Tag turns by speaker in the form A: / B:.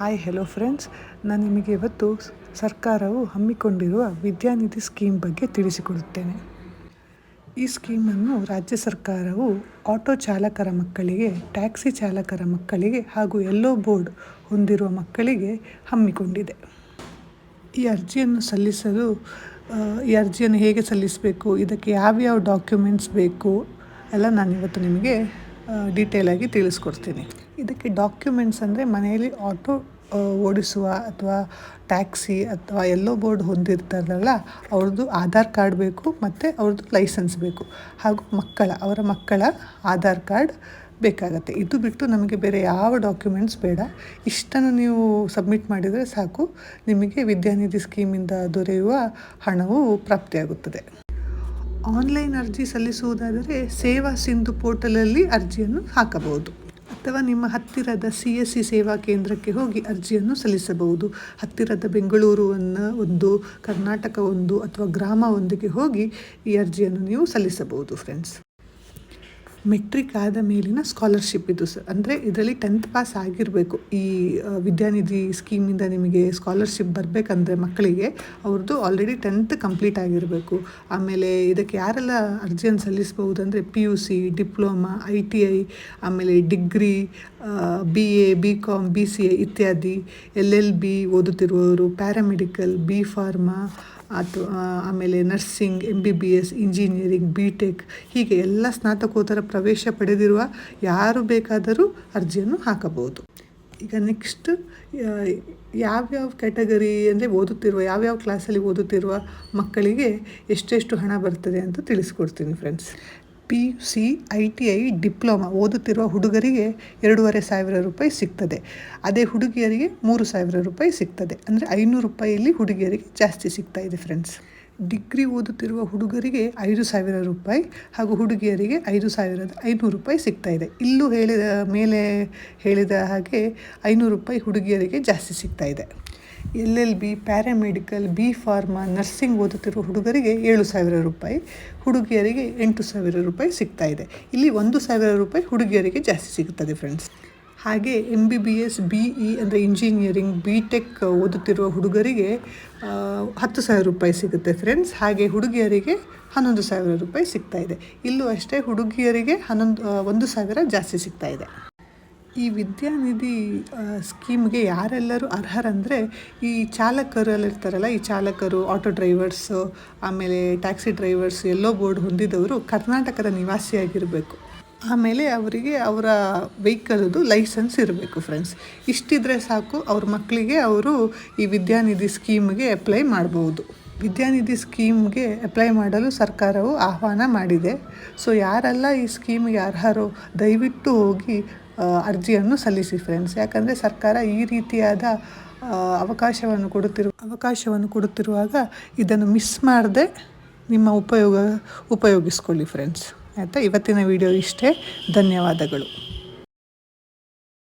A: Hi hello friends ನಾನು ನಿಮಗೆ ಇವತ್ತು ಸರ್ಕಾರವು ಹಮ್ಮಿಕೊಂಡಿರುವ ವಿದ್ಯಾನಿಧಿ ಸ್ಕೀಮ್ ಬಗ್ಗೆ ತಿಳಿಸಿಕೊಡುತ್ತೇನೆ. ಈ ಸ್ಕೀಮನ್ನು ರಾಜ್ಯ ಸರ್ಕಾರವು ಆಟೋ ಚಾಲಕರ ಮಕ್ಕಳಿಗೆ, ಟ್ಯಾಕ್ಸಿ ಚಾಲಕರ ಮಕ್ಕಳಿಗೆ ಹಾಗೂ ಎಲ್ಲೋ ಬೋರ್ಡ್ ಹೊಂದಿರುವ ಮಕ್ಕಳಿಗೆ ಹಮ್ಮಿಕೊಂಡಿದೆ. ಈ ಅರ್ಜಿಯನ್ನು ಸಲ್ಲಿಸಲು ಈ ಅರ್ಜಿಯನ್ನು ಹೇಗೆ ಸಲ್ಲಿಸಬೇಕು, ಇದಕ್ಕೆ ಯಾವ್ಯಾವ ಡಾಕ್ಯುಮೆಂಟ್ಸ್ ಬೇಕು, ಎಲ್ಲ ನಾನಿವತ್ತು ನಿಮಗೆ ಡೀಟೇಲಾಗಿ ತಿಳಿಸ್ಕೊಡ್ತೀನಿ. ಇದಕ್ಕೆ ಡಾಕ್ಯುಮೆಂಟ್ಸ್ ಅಂದರೆ ಮನೆಯಲ್ಲಿ ಆಟೋ ಓಡಿಸುವ ಅಥವಾ ಟ್ಯಾಕ್ಸಿ ಅಥವಾ ಎಲ್ಲೋ ಬೋರ್ಡ್ ಹೊಂದಿರ್ತಾರಲ್ಲ ಅವ್ರದ್ದು ಆಧಾರ್ ಕಾರ್ಡ್ ಬೇಕು ಮತ್ತು ಅವ್ರದ್ದು ಲೈಸೆನ್ಸ್ ಬೇಕು. ಹಾಗೂ ಮಕ್ಕಳ, ಅವರ ಮಕ್ಕಳ ಆಧಾರ್ ಕಾರ್ಡ್ ಬೇಕಾಗತ್ತೆ. ಇದು ಬಿಟ್ಟು ನಮಗೆ ಬೇರೆ ಯಾವ ಡಾಕ್ಯುಮೆಂಟ್ಸ್ ಬೇಡ. ಇಷ್ಟನ್ನು ನೀವು ಸಬ್ಮಿಟ್ ಮಾಡಿದರೆ ಸಾಕು. ನಿಮಗೆ ವಿದ್ಯಾನಿಧಿ ಸ್ಕೀಮಿಂದ ದೊರೆಯುವ ಹಣವು ಪ್ರಾಪ್ತಿಯಾಗುತ್ತದೆ. ಆನ್ಲೈನ್ ಅರ್ಜಿ ಸಲ್ಲಿಸುವುದಾದರೆ ಸೇವಾ ಸಿಂಧು ಪೋರ್ಟಲಲ್ಲಿ ಅರ್ಜಿಯನ್ನು ಹಾಕಬಹುದು. ಅಥವಾ ನಿಮ್ಮ ಹತ್ತಿರದ ಸಿ ಎಸ್ ಸಿ ಸೇವಾ ಕೇಂದ್ರಕ್ಕೆ ಹೋಗಿ ಅರ್ಜಿಯನ್ನು ಸಲ್ಲಿಸಬಹುದು. ಹತ್ತಿರದ ಬೆಂಗಳೂರನ್ನು ಒಂದು, ಕರ್ನಾಟಕ ಒಂದು ಅಥವಾ ಗ್ರಾಮ ಒಂದಿಗೆ ಹೋಗಿ ಈ ಅರ್ಜಿಯನ್ನು ನೀವು ಸಲ್ಲಿಸಬಹುದು ಫ್ರೆಂಡ್ಸ್ ಮೆಟ್ರಿಕ್ ಆದ ಮೇಲಿನ ಸ್ಕಾಲರ್ಶಿಪ್ ಇದು ಸರ್ ಅಂದರೆ ಇದರಲ್ಲಿ ಟೆಂತ್ ಪಾಸ್ ಆಗಿರಬೇಕು. ಈ ವಿದ್ಯಾನಿಧಿ ಸ್ಕೀಮಿಂದ ನಿಮಗೆ ಸ್ಕಾಲರ್ಶಿಪ್ ಬರಬೇಕಂದ್ರೆ ಮಕ್ಕಳಿಗೆ ಅವ್ರದ್ದು ಆಲ್ರೆಡಿ ಟೆಂತ್ ಕಂಪ್ಲೀಟ್ ಆಗಿರಬೇಕು. ಆಮೇಲೆ ಇದಕ್ಕೆ ಯಾರೆಲ್ಲ ಅರ್ಜಿಯನ್ನು ಸಲ್ಲಿಸ್ಬೋದು ಅಂದರೆ P U C diploma I T I ಆಮೇಲೆ degree B A B com B C A ಇತ್ಯಾದಿ ಎಲ್ ಎಲ್ ಬಿ ಓದುತ್ತಿರುವವರು ಪ್ಯಾರಾಮೆಡಿಕಲ್ ಬಿ ಫಾರ್ಮಾ ಅಥವಾ ಆಮೇಲೆ nursing M B B S engineering B tech ಹೀಗೆ ಎಲ್ಲ ಸ್ನಾತಕೋತ್ತರ ಪ್ರವೇಶ ಪಡೆದಿರುವ ಯಾರು ಬೇಕಾದರೂ ಅರ್ಜಿಯನ್ನು ಹಾಕಬಹುದು. ಈಗ ನೆಕ್ಸ್ಟ್ ಯಾವ್ಯಾವ ಕ್ಯಾಟಗರಿ ಅಂದರೆ ಓದುತ್ತಿರುವ, ಯಾವ್ಯಾವ ಕ್ಲಾಸಲ್ಲಿ ಓದುತ್ತಿರುವ ಮಕ್ಕಳಿಗೆ ಎಷ್ಟೆಷ್ಟು ಹಣ ಬರ್ತದೆ ಅಂತ ತಿಳಿಸ್ಕೊಡ್ತೀನಿ friends P U C I T I diploma ಓದುತ್ತಿರುವ ಹುಡುಗರಿಗೆ ಎರಡೂವರೆ ಸಾವಿರ ರೂಪಾಯಿ ಸಿಗ್ತದೆ. ಅದೇ ಹುಡುಗಿಯರಿಗೆ ಮೂರು ಸಾವಿರ ರೂಪಾಯಿ ಸಿಗ್ತದೆ. ಅಂದರೆ ಐನೂರು ರೂಪಾಯಿಯಲ್ಲಿ ಹುಡುಗಿಯರಿಗೆ ಜಾಸ್ತಿ ಸಿಗ್ತಾ ಇದೆ ಫ್ರೆಂಡ್ಸ್ ಡಿಗ್ರಿ ಓದುತ್ತಿರುವ ಹುಡುಗರಿಗೆ ಐದು ಸಾವಿರ ರೂಪಾಯಿ ಹಾಗೂ ಹುಡುಗಿಯರಿಗೆ ಐದು ಸಾವಿರದ ಐನೂರು ರೂಪಾಯಿ ಸಿಗ್ತಾ ಇದೆ. ಇಲ್ಲೂ ಹೇಳಿದ, ಮೇಲೆ ಹೇಳಿದ ಹಾಗೆ ಐನೂರು ರೂಪಾಯಿ ಹುಡುಗಿಯರಿಗೆ ಜಾಸ್ತಿ ಸಿಗ್ತಾ ಇದೆ. L L B, paramedical, B pharma, nursing ಓದುತ್ತಿರುವ ಹುಡುಗರಿಗೆ ಏಳು ಸಾವಿರ ರೂಪಾಯಿ, ಹುಡುಗಿಯರಿಗೆ ಎಂಟು ಸಾವಿರ ರೂಪಾಯಿ ಸಿಗ್ತಾ ಇದೆ. ಇಲ್ಲಿ ಒಂದು ಸಾವಿರ ರೂಪಾಯಿ ಹುಡುಗಿಯರಿಗೆ ಜಾಸ್ತಿ ಸಿಗುತ್ತದೆ ಫ್ರೆಂಡ್ಸ್ ಹಾಗೆ M B B S B E ಅಂದರೆ ಇಂಜಿನಿಯರಿಂಗ್ ಬಿ ಟೆಕ್ ಓದುತ್ತಿರುವ ಹುಡುಗರಿಗೆ ಹತ್ತು ಸಾವಿರ ರೂಪಾಯಿ ಸಿಗುತ್ತೆ ಫ್ರೆಂಡ್ಸ್ ಹಾಗೆ ಹುಡುಗಿಯರಿಗೆ ಹನ್ನೊಂದು ಸಾವಿರ ರೂಪಾಯಿ ಸಿಗ್ತಾ ಇದೆ. ಇಲ್ಲೂ ಅಷ್ಟೇ ಹುಡುಗಿಯರಿಗೆ ಹನ್ನೊಂದು ಒಂದು ಸಾವಿರ ಜಾಸ್ತಿ ಸಿಗ್ತಾ ಇದೆ. ಈ ವಿದ್ಯಾನಿಧಿ ಸ್ಕೀಮ್ಗೆ ಯಾರೆಲ್ಲರೂ ಅರ್ಹರಂದರೆ ಈ ಚಾಲಕರು ಇರ್ತಾರಲ್ಲ ಈ ಚಾಲಕರು, ಆಟೋ ಡ್ರೈವರ್ಸು, ಆಮೇಲೆ ಟ್ಯಾಕ್ಸಿ ಡ್ರೈವರ್ಸ್, ಎಲ್ಲೋ ಬೋರ್ಡ್ ಹೊಂದಿದವರು ಕರ್ನಾಟಕದ ನಿವಾಸಿಯಾಗಿರಬೇಕು. ಆಮೇಲೆ ಅವರಿಗೆ ಅವರ ವೆಹಿಕಲ್ದು ಲೈಸೆನ್ಸ್ ಇರಬೇಕು ಫ್ರೆಂಡ್ಸ್. ಇಷ್ಟಿದ್ರೆ ಸಾಕು ಅವ್ರ ಮಕ್ಕಳಿಗೆ ಅವರು ಈ ವಿದ್ಯಾನಿಧಿ ಸ್ಕೀಮ್ಗೆ ಅಪ್ಲೈ ಮಾಡ್ಬೋದು. ವಿದ್ಯಾನಿಧಿ ಸ್ಕೀಮ್ಗೆ ಅಪ್ಲೈ ಮಾಡಲು ಸರ್ಕಾರವು ಆಹ್ವಾನ ಮಾಡಿದೆ. ಸೊ ಯಾರೆಲ್ಲ ಈ ಸ್ಕೀಮ್ಗೆ ಅರ್ಹರೋ, ದಯವಿಟ್ಟು ಹೋಗಿ ಅರ್ಜಿಯನ್ನು ಸಲ್ಲಿಸಿ ಫ್ರೆಂಡ್ಸ್ ಯಾಕಂದರೆ ಸರ್ಕಾರ ಈ ರೀತಿಯಾದ ಅವಕಾಶವನ್ನು ಕೊಡುತ್ತಿರುವ, ಅವಕಾಶವನ್ನು ಕೊಡುತ್ತಿರುವಾಗ ಇದನ್ನು ಮಿಸ್ ಮಾಡದೆ ನಿಮ್ಮ ಉಪಯೋಗ, ಉಪಯೋಗಿಸ್ಕೊಳ್ಳಿ ಫ್ರೆಂಡ್ಸ್ ಆಯಿತಾ? ಇವತ್ತಿನ ವಿಡಿಯೋ ಇಷ್ಟೇ. ಧನ್ಯವಾದಗಳು.